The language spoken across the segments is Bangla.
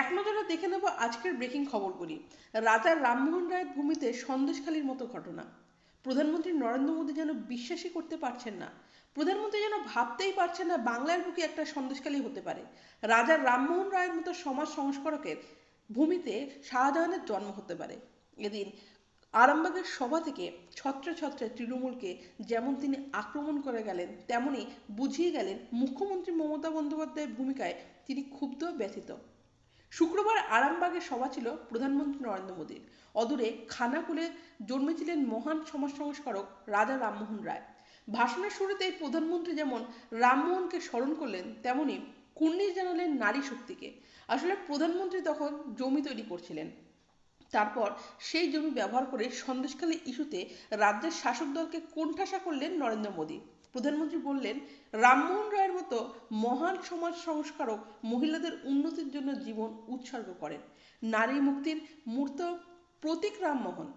এক নজরে দেখে নেব আজকের ব্রেকিং খবরগুলি। রাজা রামমোহন রায়ের ভূমিতে সন্দেশখালীর মতো ঘটনা। প্রধানমন্ত্রী নরেন্দ্র মোদী যেন বিশ্বাসই করতে পারছেন না। প্রধানমন্ত্রী যেন ভাবতেই পারছেন না বাংলার বুকে একটা সন্দেশখালী হতে পারে। রাজা রামমোহন রায়ের মতো সমাজ সংস্কারকের ভূমিতে শাহজাহানের জন্ম হতে পারে। এদিন আরামবাগের সভা থেকে ছত্রে ছত্রে তৃণমূলকে যেমন তিনি আক্রমণ করে গেলেন তেমনি বুঝিয়ে গেলেন মুখ্যমন্ত্রী মমতা বন্দ্যোপাধ্যায়ের ভূমিকায় তিনি ক্ষুব্ধ ব্যথিত। শুক্রবার আরামবাগে সভা ছিল প্রধানমন্ত্রী নরেন্দ্র মোদীর। অদূরে খানাকুলে জন্মেছিলেন মহান সমাজ সংস্কারক রাজা রামমোহন রায়। ভাষণের শুরুতেই প্রধানমন্ত্রী যেমন রামমোহনকে স্মরণ করলেন, তেমনি কুর্নিশ জানালেন নারী শক্তিকে। আসলে প্রধানমন্ত্রী তখন জমি তৈরি করছিলেন। তারপর সেই জমি ব্যবহার করে সন্দেশখালী ইস্যুতে রাজ্যের শাসক দলকে কোণঠাসা করলেন নরেন্দ্র মোদী। প্রধানমন্ত্রী বললেন, রামমোহন রায়ের মতো মহান সমাজ সংস্কারক মহিলাদের উন্নতির জন্য জীবন উৎসর্গ করেন। নারী মুক্তির মূর্ত প্রতীক রামমোহন।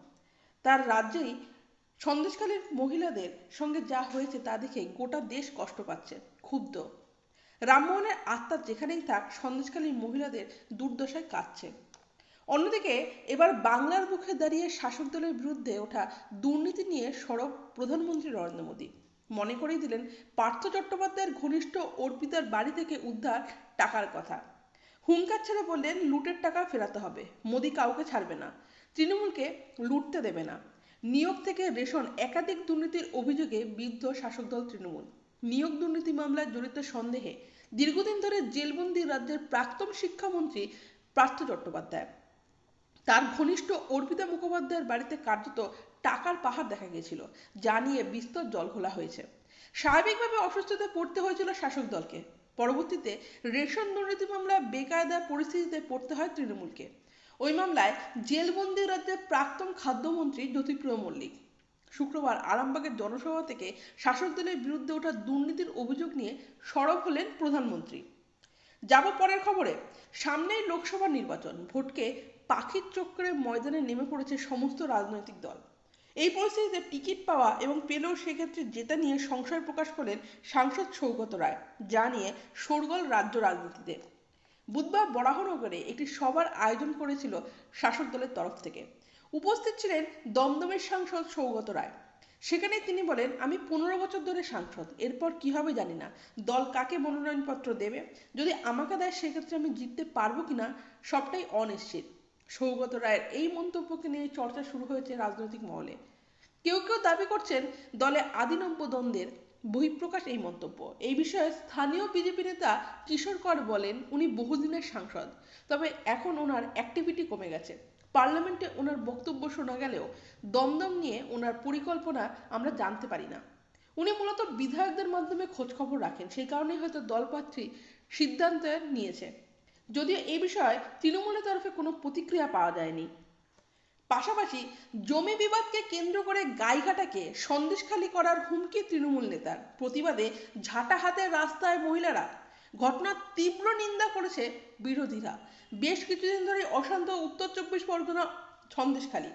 তার রাজ্যেই সন্দেশকালীর মহিলাদের সঙ্গে যা হয়েছে তা দেখে গোটা দেশ কষ্ট পাচ্ছে, ক্ষুব্ধ। রামমোহনের আত্মা যেখানেই থাক সন্দেশকালীর মহিলাদের দুর্দশায় কাঁদছে। অন্যদিকে, এবার বাংলার মুখে দাঁড়িয়ে শাসক দলের বিরুদ্ধে ওঠা দুর্নীতি নিয়ে সরব প্রধানমন্ত্রী নরেন্দ্র মোদী। মনে করেই দিলেন, পার্থ চট্টোপাধ্যায়ের ঘনিষ্ঠ অর্পিতার বাড়ি থেকে উদ্ধার টাকার কথা। হুঙ্কার ছেড়ে বললেন, লুটের টাকা ফেরাতে হবে, মোদী কাউকে ছাড়বে না, তৃণমূলকে লুটতে দেবে না। নিয়োগ থেকে রেশন একাধিক দুর্নীতির অভিযোগে বিদ্ধ শাসক দল তৃণমূল। নিয়োগ দুর্নীতি মামলায় জড়িত সন্দেহে দীর্ঘদিন ধরে জেলবন্দি রাজ্যের প্রাক্তন শিক্ষামন্ত্রী পার্থ চট্টোপাধ্যায়। তার ঘনিষ্ঠ অর্পিতা মুখোপাধ্যায়ের বাড়িতে কার্যত টাকার পাহাড় দেখা গিয়েছিল, যা নিয়ে বিস্তর জল খোলা হয়েছে। স্বাভাবিকভাবে অসুস্থতায় পড়তে হয়েছিল শাসক দলকে। পরবর্তীতে রেশন দুর্নীতি মামলা বেকায়দা পরিস্থিতিতে পড়তে হয় তৃণমূলকে। ওই মামলায় জেলবন্দি রাজ্যের প্রাক্তন খাদ্যমন্ত্রী জ্যোতিপ্রিয় মল্লিক। শুক্রবার আরামবাগের জনসভা থেকে শাসক দলের বিরুদ্ধে ওঠা দুর্নীতির অভিযোগ নিয়ে সরব হলেন প্রধানমন্ত্রী। যাব পরের খবরে, সামনেই লোকসভা নির্বাচন। ভোটকে পাখির চক্করে ময়দানে নেমে পড়েছে সমস্ত রাজনৈতিক দল। এই পরিস্থিতিতে টিকিট পাওয়া এবং পেলেও সেক্ষেত্রে জেতা নিয়ে সংশয় প্রকাশ করলেন সাংসদ সৌগত রায়, যা নিয়ে শোরগোল রাজ্য রাজনীতিতে। বুধবার বরাহনগরে একটি সভার আয়োজন করেছিল শাসক দলের তরফ থেকে। উপস্থিত ছিলেন দমদমের সাংসদ সৌগত রায়। সেখানে তিনি বলেন, আমি পনেরো বছর ধরে সাংসদ, এরপর কি হবে জানি না। দল কাকে মনোনয়নপত্র দেবে? যদি আমাকে দেয়, সেক্ষেত্রে আমি জিততে পারব কিনা? সবটাই অনিশ্চিত। সৌগত রায়ের এই মন্তব্যকে নিয়ে চর্চা শুরু হয়েছে রাজনৈতিক মহলে। কেউ কেউ দাবি করছেন দলে আদিনব্য দ্বন্দ্বের বহিঃপ্রকাশ এই মন্তব্য। এই বিষয়ে স্থানীয় বিজেপি নেতা কিশোর কর বলেন, উনি বহুদিনের সাংসদ, তবে এখন ওনার অ্যাক্টিভিটি কমে গেছে। পার্লামেন্টে ওনার বক্তব্য শোনা গেলেও দমদম নিয়ে ওনার পরিকল্পনা আমরা জানতে পারি না। উনি মূলত বিধায়কদের মাধ্যমে খোঁজখবর রাখেন, সেই কারণেই হয়তো দলপাত্রী সিদ্ধান্ত নিয়েছে। যদিও এ বিষয়ে তৃণমূলের তরফে কোনো প্রতিক্রিয়া পাওয়া যায়নি। পাশাপাশি জমি বিবাদকে কেন্দ্র করে গাইঘাটাকে সন্দেশখালী করার হুমকি তৃণমূল নেতার। প্রতিবাদে ঝাঁটা হাতের রাস্তায় মহিলারা ঘটনার তীব্র নিন্দা করেছে বিরোধীরা। বেশ কিছুদিন ধরে অশান্ত উত্তর চব্বিশ পরগনা সন্দেশখালী।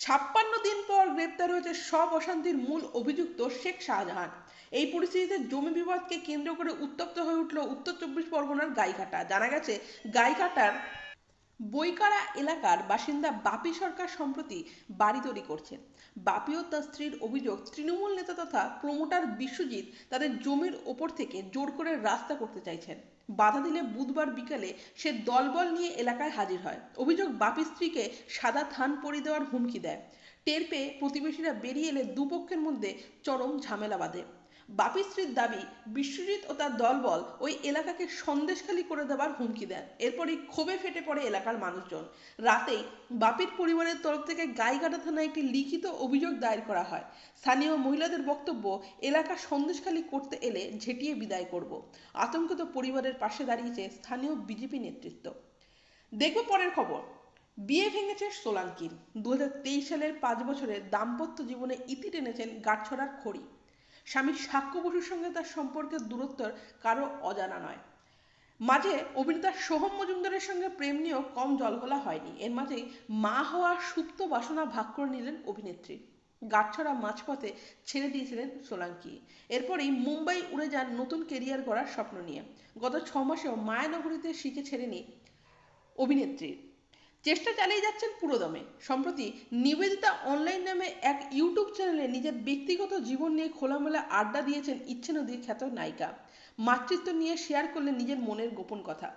ছাপ্পান্ন দিন পর গ্রেপ্তার হয়েছে সব অশান্তির মূল অভিযুক্ত শেখ শাহজাহান। এই পরিস্থিতিতে জমি বিবাদকে কেন্দ্র করে উত্তপ্ত হয়ে উঠল উত্তর চব্বিশ পরগনার গাইঘাটা। জানা গেছে, গাইঘাটার বইকারা এলাকার বাসিন্দা বাপি সরকার সম্প্রতি বাড়ি তৈরি করছেন। বাপি ও তার স্ত্রীর অভিযোগ, তৃণমূল নেতা তথা প্রমোটার বিশ্বজিৎ তাদের জমির ওপর থেকে জোর করে রাস্তা করতে চাইছেন। বাধা দিলে বুধবার বিকালে সে দলবল নিয়ে এলাকায় হাজির হয়। অভিযোগ বাপি স্ত্রীকে সাদা থান পরিয়ে দেওয়ার হুমকি দেয়। টের পেয়ে প্রতিবেশীরা বেরিয়ে এলে দুপক্ষের মধ্যে চরম ঝামেলা বাঁধে। বাপি স্ত্রীর দাবি, বিশ্বজিৎ ও তার দলবল ওই এলাকাকে সন্দেশখালী করে দেওয়ার হুমকি দেন। এরপরই ক্ষোভে ফেটে পড়ে এলাকার মানুষজন। রাতেই বাপির পরিবারের তরফ থেকে গাইঘাটা থানায় একটি লিখিত অভিযোগ দায়ের করা হয়। স্থানীয় মহিলাদের বক্তব্য, এলাকা সন্দেশখালী করতে এলে ঝেঁটিয়ে বিদায় করব। আতঙ্কিত পরিবারের পাশে দাঁড়িয়েছে স্থানীয় বিজেপি নেতৃত্ব। দেখব পরের খবর। বিয়ে ভেঙেছে সোলাঙ্কির দু সালের পাঁচ বছরের দাম্পত্য জীবনে ইতি টেনেছেন গাছছড়ার খড়ি। স্বামী সাক্ষ্য বসুর সঙ্গে তার সম্পর্কের দূরত্ব কারও অজানা নয়। মাঝে অভিনেতা সোহম মজুমদারের সঙ্গে প্রেম নিয়েও কম জলগোলা হয়নি। এর মাঝেই মা হওয়ার সুপ্ত বাসনা ভাগ করে নিলেন অভিনেত্রী। গাছছড়া মাঝপথে ছেড়ে দিয়েছিলেন সোলাঙ্কি। এরপরেই মুম্বাই উড়ে যান নতুন কেরিয়ার গড়ার স্বপ্ন নিয়ে। গত ছ মাসেও মায়ানগরীতে শিখে ছেড়েনি অভিনেত্রীর চেষ্টা চালিয়ে যাচ্ছেন পুরোদমে। সম্প্রতি নিবেদিতা অনলাইন নামে এক ইউটিউব চ্যানেলে নিজের ব্যক্তিগত জীবন নিয়ে খোলামেলা আড্ডা দিয়েছেন ইচ্ছে নদীর খ্যাত নায়িকা। মাতৃত্ব নিয়ে শেয়ার করলেন নিজের মনের গোপন কথা।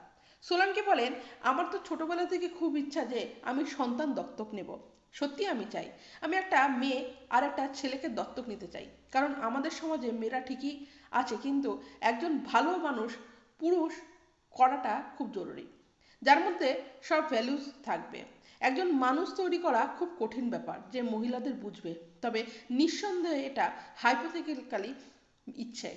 সোলানকে বলেন, আমার তো ছোটবেলা থেকে খুব ইচ্ছা যে আমি সন্তান দত্তক নেব। সত্যি আমি চাই। আমি একটা মেয়ে আর একটা ছেলেকে দত্তক নিতে চাই। কারণ আমাদের সমাজে মেয়েরা ঠিকই আছে, কিন্তু একজন ভালো মানুষ পুরুষ করাটা খুব জরুরি। যার মধ্যে সব ভ্যালুস থাকবে। একজন মানুষ তৈরি করা খুব কঠিন ব্যাপার যে মহিলাদের বুঝবে, তবে নিঃসন্দেহে এটা হাইপোথেটিক্যালি ইচ্ছে।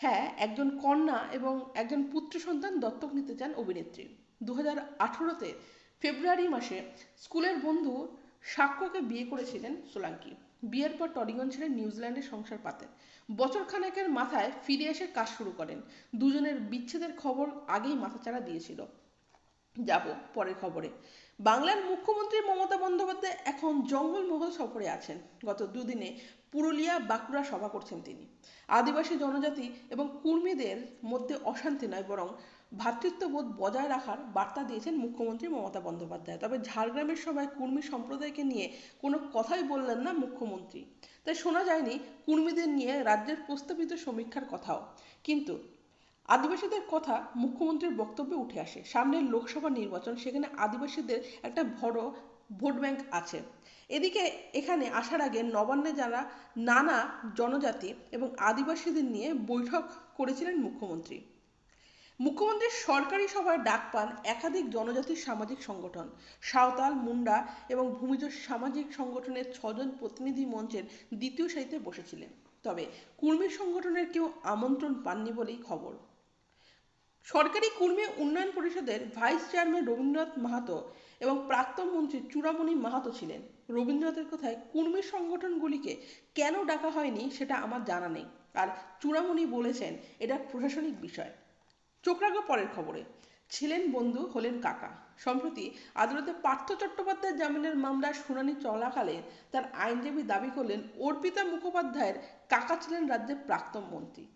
হ্যাঁ একজন কন্যা এবং একজন পুত্র সন্তান দত্তক নিতে চান অভিনেত্রী। দু হাজার আঠেরোতে ফেব্রুয়ারি মাসে স্কুলের বন্ধু সাক্ষ্যকে বিয়ে করেছিলেন সোলাঙ্কি। বিয়ের পর টরিগঞ্জ ছেড়ে নিউজিল্যান্ডে সংসার পাতেন। বছর খানেকের মাথায় ফিরে এসে কাজ শুরু করেন। দুজনের বিচ্ছেদের খবর আগেই মাথাচাড়া দিয়েছিল। যাব পরের খবরে। বাংলার মুখ্যমন্ত্রী মমতা বন্দ্যোপাধ্যায় এখন জঙ্গলমহল সফরে আছেন। গত দুদিনে পুরুলিয়া বাঁকুড়া সভা করছেন তিনি। আদিবাসী জনজাতি এবং কুর্মীদের মধ্যে অশান্তি নয়, বরং ভ্রাতৃত্ববোধ বজায় রাখার বার্তা দিয়েছেন মুখ্যমন্ত্রী মমতা বন্দ্যোপাধ্যায়। তবে ঝাড়গ্রামের সভায় কুর্মী সম্প্রদায়কে নিয়ে কোনো কথাই বললেন না মুখ্যমন্ত্রী। তাই শোনা যায়নি কুর্মীদের নিয়ে রাজ্যের প্রস্তাবিত সমীক্ষার কথাও। কিন্তু আদিবাসীদের কথা মুখ্যমন্ত্রীর বক্তব্যে উঠে আসে। সামনের লোকসভা নির্বাচন, সেখানে আদিবাসীদের একটা বড় ভোট ব্যাংক আছে। এদিকে এখানে আসার আগে নবান্নে যারা নানা জনজাতি এবং আদিবাসীদের নিয়ে বৈঠক করেছিলেন মুখ্যমন্ত্রী। মুখ্যমন্ত্রীর সরকারি সভায় ডাক পান একাধিক জনজাতির সামাজিক সংগঠন। সাঁওতাল, মুন্ডা এবং ভূমিজ সামাজিক সংগঠনের ছজন প্রতিনিধি মঞ্চের দ্বিতীয় সারিতে বসেছিলেন। তবে কুর্মী সংগঠনের কেউ আমন্ত্রণ পাননি বলেই খবর। সরকারি কর্মী উন্নয়ন পরিষদের ভাইস চেয়ারম্যান রবীন্দ্রনাথ মাহাতো এবং প্রাক্তন মন্ত্রী চূড়ামণি মাহাতো ছিলেন। রবীন্দ্রনাথের কথায় কুর্মী সংগঠনগুলিকে কেন ডাকা হয়নি সেটা আমার জানা নেই। আর চূড়ামণি বলেছেন, এটা প্রশাসনিক বিষয়। চোখ রাখব পরের খবরে। ছিলেন বন্ধু, হলেন কাকা। সম্প্রতি আদালতে পার্থ চট্টোপাধ্যায় জামিনের মামলার শুনানি চলাকালে তার আইনজীবী দাবি করলেন, অর্পিতা মুখোপাধ্যায়ের কাকা ছিলেন রাজ্যের প্রাক্তন মন্ত্রী।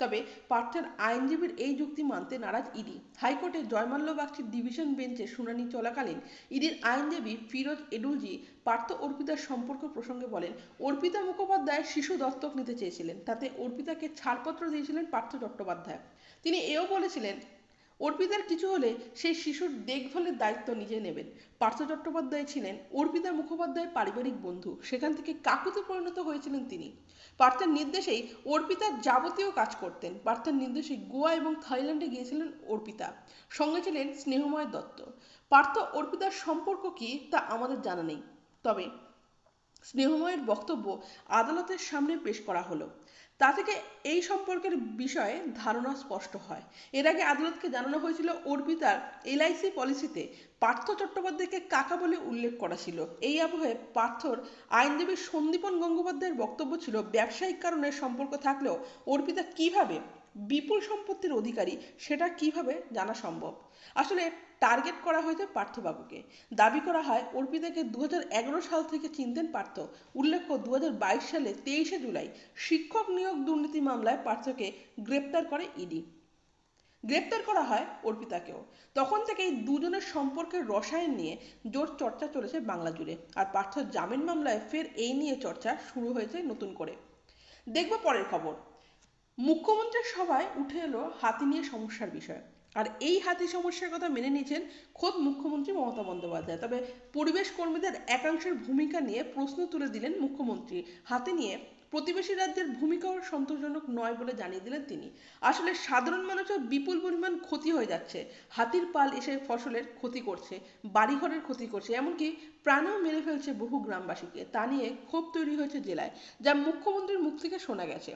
তবে পার্থের আইনজীবীর এই যুক্তি মানতে নারাজ ইডি। হাইকোর্টে জয়মাল্য বাগচির ডিভিশন বেঞ্চে শুনানি চলাকালীন ইডির আইনজীবী ফিরোজ এডুলজি পার্থ অর্পিতার সম্পর্ক প্রসঙ্গে বলেন, অর্পিতা মুখোপাধ্যায় শিশু দত্তক নিতে চেয়েছিলেন। তাতে অর্পিতাকে ছাড়পত্র দিয়েছিলেন পার্থ চট্টোপাধ্যায়। তিনি এও বলেছিলেন অর্পিতার কিছু হলে সেই শিশুর দেখভালের দায়িত্ব নিজে নেবেন। পার্থ চট্টোপাধ্যায় ছিলেন অর্পিতা মুখোপাধ্যায়ের পারিবারিক বন্ধু। সেখান থেকে কাকুতে পরিণত হয়েছিলেন তিনি। পার্থের নির্দেশেই অর্পিতার যাবতীয় কাজ করতেন। পার্থের নির্দেশে গোয়া এবং থাইল্যান্ডে গিয়েছিলেন অর্পিতা। সঙ্গে ছিলেন স্নেহময় দত্ত। পার্থ অর্পিতার সম্পর্ক কি তা আমাদের জানা নেই। তবে স্নেহময়ের বক্তব্য আদালতের সামনে পেশ করা হলো। তা থেকে এই সম্পর্কের বিষয়ে ধারণা স্পষ্ট হয়। এর আগে আদালতকে জানানো হয়েছিল অর্পিতার এলআইসি পলিসিতে পার্থ চট্টোপাধ্যায়কে কাকা বলে উল্লেখ করা ছিল। এই আবহে পার্থর আইনজীবী সন্দীপন গঙ্গোপাধ্যায়ের বক্তব্য ছিল, ব্যবসায়িক কারণে সম্পর্ক থাকলেও অর্পিতা কীভাবে বিপুল সম্পত্তির অধিকারী সেটা কীভাবে জানা সম্ভব? আসলে টার্গেট করা হয়েছে পার্থবাবুকে। দাবি করা হয়, অর্পিতাকে দুহাজার এগারো সাল থেকে চিনতেন পার্থ। উল্লেখ্য, দুহাজার বাইশ সালে তেইশে জুলাই শিক্ষক নিয়োগ দুর্নীতি মামলায় পার্থকে গ্রেপ্তার করে ইডি। গ্রেপ্তার করা হয় অর্পিতাকেও। তখন থেকেই দুজনের সম্পর্কের রসায়ন নিয়ে জোর চর্চা চলেছে বাংলা জুড়ে। আর পার্থ জামিন মামলায় ফের এই নিয়ে চর্চা শুরু হয়েছে নতুন করে। দেখব পরের খবর। মুখ্যমন্ত্রীর সভায় উঠে এলো হাতি নিয়ে সমস্যার বিষয়। আর এই হাতি সমস্যার কথা মেনে নিয়েছেন খোদ মুখ্যমন্ত্রী মমতা বন্দ্যোপাধ্যায়। তবে পরিবেশ কর্মীদের একাংশের ভূমিকা নিয়ে প্রশ্ন তুলে দিলেন মুখ্যমন্ত্রী। হাতি নিয়ে প্রতিবেশী রাজ্যের ভূমিকাও সন্তোষজনক নয় বলে জানিয়ে দিলেন তিনি। আসলে সাধারণ মানুষের বিপুল পরিমাণ ক্ষতি হয়ে যাচ্ছে। হাতির পাল এসে ফসলের ক্ষতি করছে, বাড়িঘরের ক্ষতি করছে, এমনকি প্রাণেও মেরে ফেলছে বহু গ্রামবাসীকে। তা নিয়ে ক্ষোভ তৈরি হয়েছে জেলায়, যা মুখ্যমন্ত্রীর মুখ থেকে শোনা গেছে।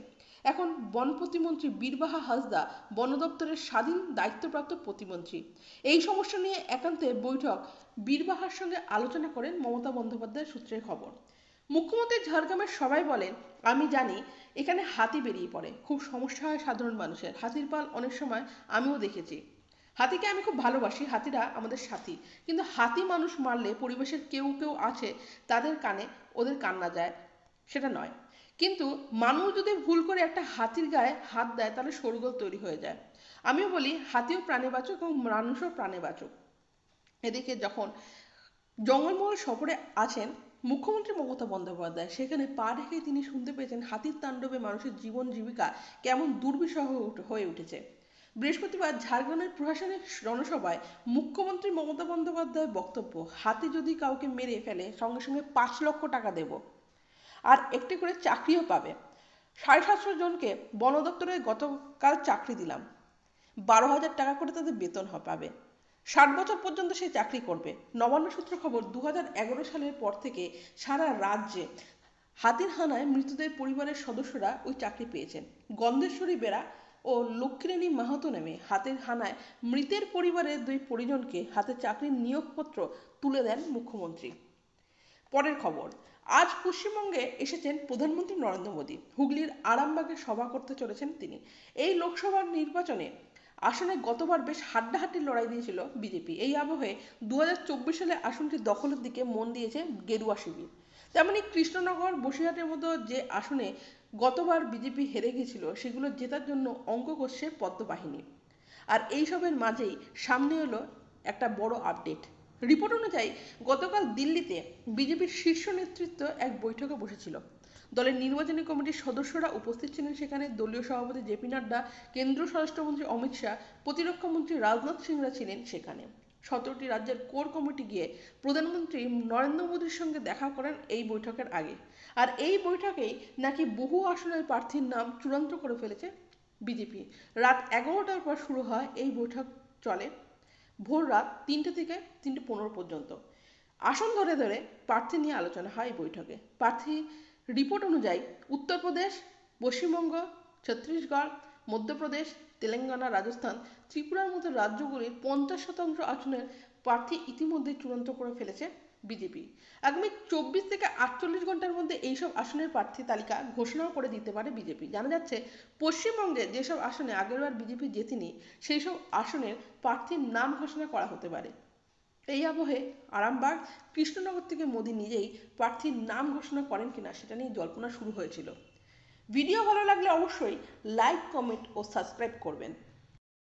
এখন বন প্রতিমন্ত্রী বীরবাহা হাসদা বন দপ্তরের স্বাধীন দায়িত্বপ্রাপ্ত প্রতিমন্ত্রী। এই সমস্যা নিয়ে একান্তে বৈঠক। বীরবাহার সঙ্গে আলোচনা করেন মমতা বন্দ্যোপাধ্যায়ের সূত্রের খবর। মুখ্যমন্ত্রী ঝাড়গ্রামের সবাই বলেন, আমি জানি এখানে হাতি বেরিয়ে পড়ে। খুব সমস্যা হয় সাধারণ মানুষের। হাতির পাল অনেক সময় আমিও দেখেছি। হাতিকে আমি খুব ভালোবাসি। হাতিরা আমাদের সাথী। কিন্তু হাতি মানুষ মারলে পরিবেশের কেউ কেউ আছে, তাদের কানে ওদের কান্না যায়। সেটা নয়। কিন্তু মানুষ যদি ভুল করে একটা হাতির গায়ে হাত দেয়, তাহলে শোরগোল তৈরি হয়ে যায়। আমিও বলি, হাতিও প্রাণে বাঁচুক এবং মানুষও প্রাণে বাঁচুক। এদিকে যখন জঙ্গলমহল সফরে আছেন মুখ্যমন্ত্রী মমতা বন্দ্যোপাধ্যায়, সেখানে পা রেখেই তিনি শুনতে পেয়েছেন হাতির তাণ্ডবে মানুষের জীবন জীবিকা কেমন দুর্বিষহ হয়ে উঠেছে। বৃহস্পতিবার ঝাড়গ্রামের প্রশাসনিক জনসভায় মুখ্যমন্ত্রী মমতা বন্দ্যোপাধ্যায়ের বক্তব্য, হাতি যদি কাউকে মেরে ফেলে, সঙ্গে সঙ্গে পাঁচ লক্ষ টাকা দেব। আর একটি করে চাকরিও পাবে। সাড়ে সাতশো জনকে বন দপ্তরে গতকাল চাকরি দিলাম। বারো হাজার টাকা করে তাদের বেতন পাবে ষাট বছর পর্যন্ত সে চাকরি করবে। নবান্ন সূত্র খবর দু সালের পর থেকে সারা রাজ্যে হাতির হানায় মৃতদের পরিবারের সদস্যরা ওই চাকরি পেয়েছেন। গন্ধেশ্বরী বেড়া ও লক্ষ্মীরানী মাহাতো নামে হাতের হানায় মৃতের পরিবারের দুই পরিজনকে হাতে চাকরির নিয়োগপত্র তুলে দেন মুখ্যমন্ত্রী। পরের খবর, আজ পশ্চিমবঙ্গে এসেছেন প্রধানমন্ত্রী নরেন্দ্র মোদী। হুগলির আরামবাগে সভা করতে চলেছেন তিনি। এই লোকসভার নির্বাচনে আসনে গতবার বেশ হাড্ডাহাড্ডি লড়াই দিয়েছিল বিজেপি। এই আবহে দুহাজার চব্বিশ সালে আসনটি দখলের দিকে মন দিয়েছে গেরুয়া শিবির। তেমনি কৃষ্ণনগর, বসিরহাটের মতো যে আসনে গতবার বিজেপি হেরে গিয়েছিল, সেগুলো জেতার জন্য অঙ্ক করছে পদ্মবাহিনী। আর এইসবের মাঝেই সামনে এলো একটা বড় আপডেট। রিপোর্ট অনুযায়ী গতকাল দিল্লিতে বিজেপির শীর্ষ নেতৃত্ব এক বৈঠকে বসেছিল। দলের নির্বাচনী কমিটির সদস্যরা উপস্থিত ছিলেন সেখানে দলীয় সভাপতি জেপি নাড্ডা, কেন্দ্রীয় স্বরাষ্ট্রমন্ত্রী অমিত শাহ, প্রতিরক্ষা মন্ত্রী রাজনাথ সিংরা ছিলেন সেখানে। সতেরোটি রাজ্যের কোর কমিটি গিয়ে প্রধানমন্ত্রী নরেন্দ্র মোদীর সঙ্গে দেখা করেন এই বৈঠকের আগে। আর এই বৈঠকেই নাকি বহু আসনের প্রার্থীর নাম চূড়ান্ত করে ফেলেছে বিজেপি। রাত এগারোটার পর শুরু হয় এই বৈঠক চলে ভোর রাত তিনটে থেকে তিনটে পনেরো পর্যন্ত। আসন ধরে ধরে প্রার্থী নিয়ে আলোচনা হয় এই বৈঠকে। প্রার্থী রিপোর্ট অনুযায়ী উত্তরপ্রদেশ পশ্চিমবঙ্গ, ছত্তিশগড়, মধ্যপ্রদেশ, তেলেঙ্গানা, রাজস্থান ত্রিপুরার মতো রাজ্যগুলির পঞ্চাশ শতাংশ আসনের প্রার্থী ইতিমধ্যে চূড়ান্ত করে ফেলেছে বিজেপি। আগামী চব্বিশ থেকে আটচল্লিশ ঘণ্টার মধ্যে এইসব আসনের প্রার্থী তালিকা ঘোষণাও করে দিতে পারে বিজেপি। জানা যাচ্ছে, পশ্চিমবঙ্গে যেসব আসনে আগেরবার বিজেপি জেতেনি সেই সব আসনের প্রার্থীর নাম ঘোষণা করা হতে পারে। এই আবহে আরামবাগ কৃষ্ণনগর থেকে মোদী নিজেই প্রার্থীর নাম ঘোষণা করেন কিনা সেটা নিয়ে জল্পনা শুরু হয়েছিল। ভিডিও ভালো লাগলে অবশ্যই লাইক কমেন্ট ও সাবস্ক্রাইব করবেন।